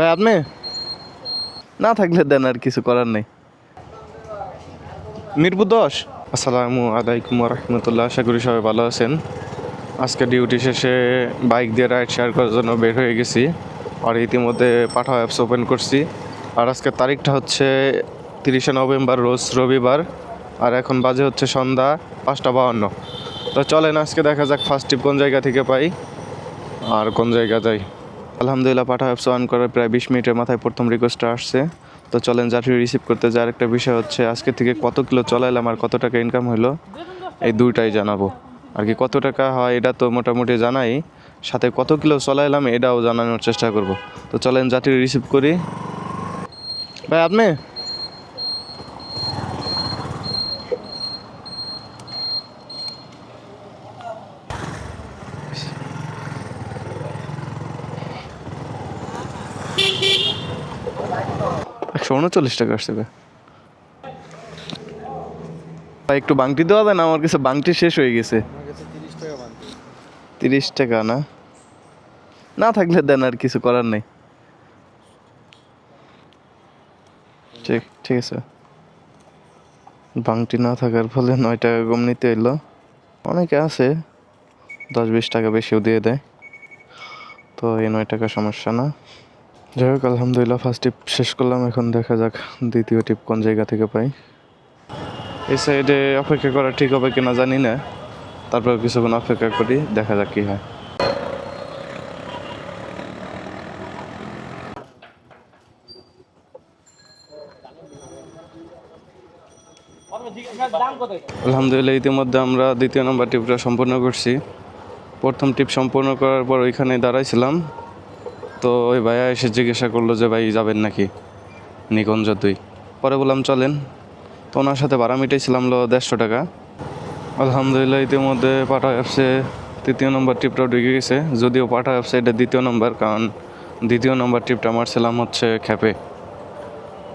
ভাই, আপনি? না থাকলে দেন আর কিছু করার নেই। মিরপুর দশ? আসসালামু আলাইকুম রহমতুল্লাহ, আশা করি সবাই ভালো আছেন। আজকে ডিউটি শেষে বাইক দিয়ে রাইড শেয়ার করার জন্য বের হয়ে গেছি আর ইতিমধ্যে পাঠা অ্যাপস ওপেন করছি। আর আজকের তারিখটা হচ্ছে তিরিশে নভেম্বর, রোজ রবিবার, আর এখন বাজে হচ্ছে সন্ধ্যা পাঁচটা বাহান্ন। তো চলেন আজকে দেখা যাক ফার্স্ট টিপ কোন জায়গা থেকে পাই, আর কোন জায়গা যাই। আলহামদুলিল্লাহ পাঠা অ্যাপস অন করার প্রায় বিশ মিনিটের মাথায় প্রথম রিকোয়েস্টটা আসছে। তো চলেন যাত্রী রিসিভ করতে যাওয়ার একটা বিষয় হচ্ছে, আজকে থেকে কত কিলো চলাইলাম আর কত টাকা ইনকাম হলো এই দুইটাই জানাব। আর কি কত টাকা হয়, এটা তো মোটামুটি জানাই। সাথে কত কিলো চলাইলাম, এটাও জানানোর চেষ্টা করব। তো চলেন যাত্রী রিসিভ করি। ভাই, আপনি? একশো উনচল্লিশ টাকা ভাই। ভাই, একটু বাংটি দেওয়া যায় না আমার কাছে বাংটি শেষ হয়ে গেছে। তিরিশ টাকা না? না থাকলে দেন আর কিছু করার নেই। ঠিক ঠিক আছে। বাংটি না থাকার ফলে নয় টাকা কম নিতে এলো অনেকে আছে, দশ বিশ টাকা বেশিও দিয়ে দেয়। তো এই নয় টাকা সমস্যা না। যাই হোক, আলহামদুলিল্লাহ ফার্স্ট টিপ শেষ করলাম। এখন দেখা যাক দ্বিতীয় টিপ কোন জায়গা থেকে পাই। এই সাইডে অপেক্ষা করা ঠিক হবে কিনা জানি না। তারপর কিছুক্ষণ অপেক্ষা করি, দেখা যাক কি হয়। আলহামদুলিল্লাহ, ইতিমধ্যে আমরা দ্বিতীয় নম্বর টিপটা সম্পূর্ণ করছি। প্রথম টিপ সম্পূর্ণ করার পর ওইখানে দাঁড়াইছিলাম। তো ওই ভাইয়া এসে জিজ্ঞাসা করল যে, ভাই, যাবেন নাকি? নিকুঞ্জ দুই। পরে বললাম, চলেন। তো ওনার সাথে ভাড়া মিটাইছিলাম লো দেড়শো টাকা। আলহামদুলিল্লাহ, ইতিমধ্যে পাঠা অ্যাপসে তৃতীয় নম্বর টিপটাও ঢুকে গেছে। যদিও পাঠা অ্যাপসে এটা দ্বিতীয় নম্বর, কারণ দ্বিতীয় নম্বর টিপটা মারছিলাম হচ্ছে খ্যাপে।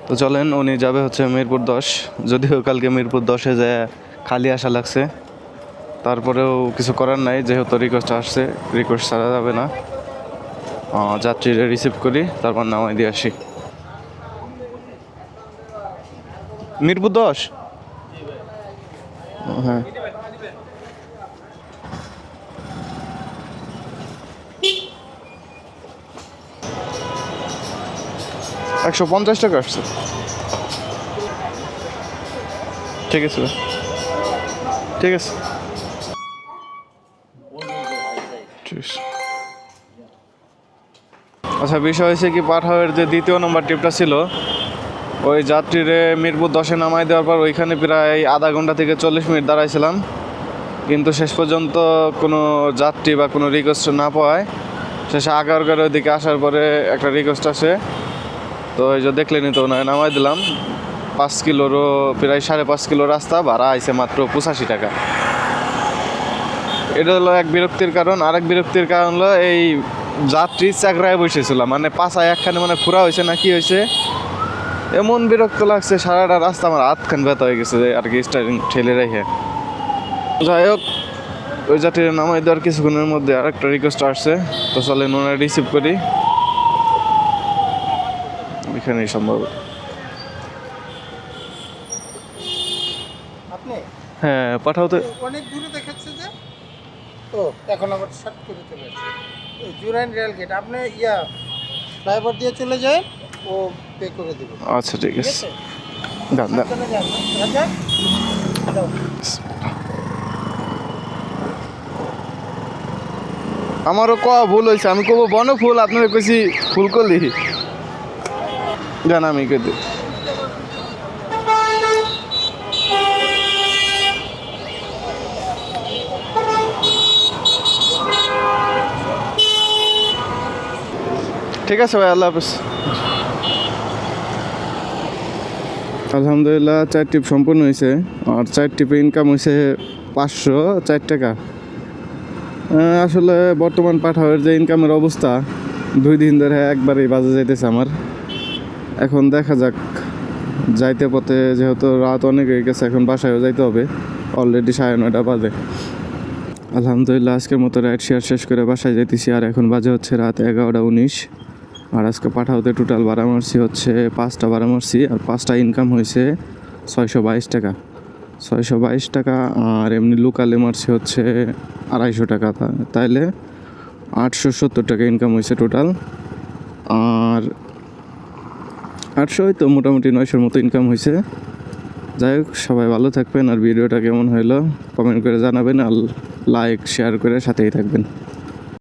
তো চলেন, উনি যাবে হচ্ছে মিরপুর দশ। যদিও কালকে মিরপুর দশে যায় খালি আসা লাগছে, তারপরেও কিছু করার নাই, যেহেতু রিকোয়েস্ট আসছে রিকোয়েস্ট ছাড়া যাবে না। যাত্রীরা রিসিভ করি, তারপর নামাই দিয়ে আসি। মিরপুর দশ? হ্যাঁ। একশো পঞ্চাশ টাকা আসছে। ঠিক আছে। ঠিক আছে। আচ্ছা বিষয় হয়েছে কি, পাঠাওয়ের যে দ্বিতীয় নম্বর টিপটা ছিল, ওই যাত্রীরে মিরপুর দশে নামাই দেওয়ার পর ওইখানে প্রায় আধা ঘণ্টা থেকে চল্লিশ মিনিট দাঁড়াইছিলাম। কিন্তু শেষ পর্যন্ত কোনো যাত্রী বা কোনো রিকোয়েস্ট না পাওয়ায়, শেষে আগারগার ওইদিকে আসার পরে একটা রিকোয়েস্ট আসে। তো এই যে দেখলেনি তো, ওনাকে নামাই দিলাম। পাঁচ কিলোরও, প্রায় সাড়ে পাঁচ কিলো রাস্তা, ভাড়া আইছে মাত্র পঁচাশি টাকা। এটা হলো এক বিরক্তির কারণ। আরেক বিরক্তির কারণ হলো এই যাত্রী চাকরায় বসেছিলাম। মানে পাশায় একখানে মানে ফুরা হয়েছে না কি হয়েছে? এমন বিরক্ত লাগছে সারাটা রাস্তা আমার হাতখান ব্যথা হয়ে গেছে আর কি স্টারিং ঠেলে রেখে। যাই হোক ওই যাত্রীর নামাই দেওয়ার কিছুক্ষণের মধ্যে আর একটা রিকোয়েস্ট আসছে। তো চলেন ওনারা রিসিভ করি। এখানেই সম্ভব। হ্যাঁ পাঠাও তো। অনেক দূরে ও এখন আবার শর্ট করে চলে আসছে। জুরাইন রেল গেট আপনি ইয়া ড্রাইভার দিয়ে চলে যায় ও পে করে দেবে। আচ্ছা ঠিক আছে। দাও। আমারও ক ভুল হয়েছে আমি কব বন ফুল আপনার কইছি ফুল করলি। জান আমি কে ঠিক আছে ভাই, আল্লাহ হাফেজ। আলহামদুলিল্লাহ, চার টিপ সম্পূর্ণ হয়েছে আর চার টিপে ইনকাম হয়েছে পাঁচশো চার টাকা। আসলে বর্তমান পাঠাওয়ের যে ইনকামের অবস্থা, দুই দিন ধরে একবারেই বাজে যাইতেছে আমার। এখন দেখা যাক, যাইতে পথে যেহেতু রাত অনেক হয়ে গেছে, এখন বাসায়ও যাইতে হবে। অলরেডি সাড়ে নয়টা বাজে। আলহামদুলিল্লাহ, আজকের মতো রাইড শেয়ার শেষ করে বাসায় যাইতেছি। আর এখন বাজে হচ্ছে রাত এগারোটা উনিশ। আর আজকে পাঠাওতে টোটাল ভাড়া হচ্ছে পাঁচটা ভাড়া আর পাঁচটা ইনকাম হয়েছে ছয়শো বাইশ টাকা। ছয়শো বাইশ টাকা আর এমনি লোকালে মারছি হচ্ছে আড়াইশো টাকা। তাইলে আটশো সত্তর টাকা ইনকাম হয়েছে টোটাল আর আটশো তো মোটামুটি নয়শোর মতো ইনকাম হয়েছে। যাই হোক, সবাই ভালো থাকবেন আর ভিডিওটা কেমন হলো কমেন্ট করে জানাবেন আর লাইক শেয়ার করে সাথেই থাকবেন।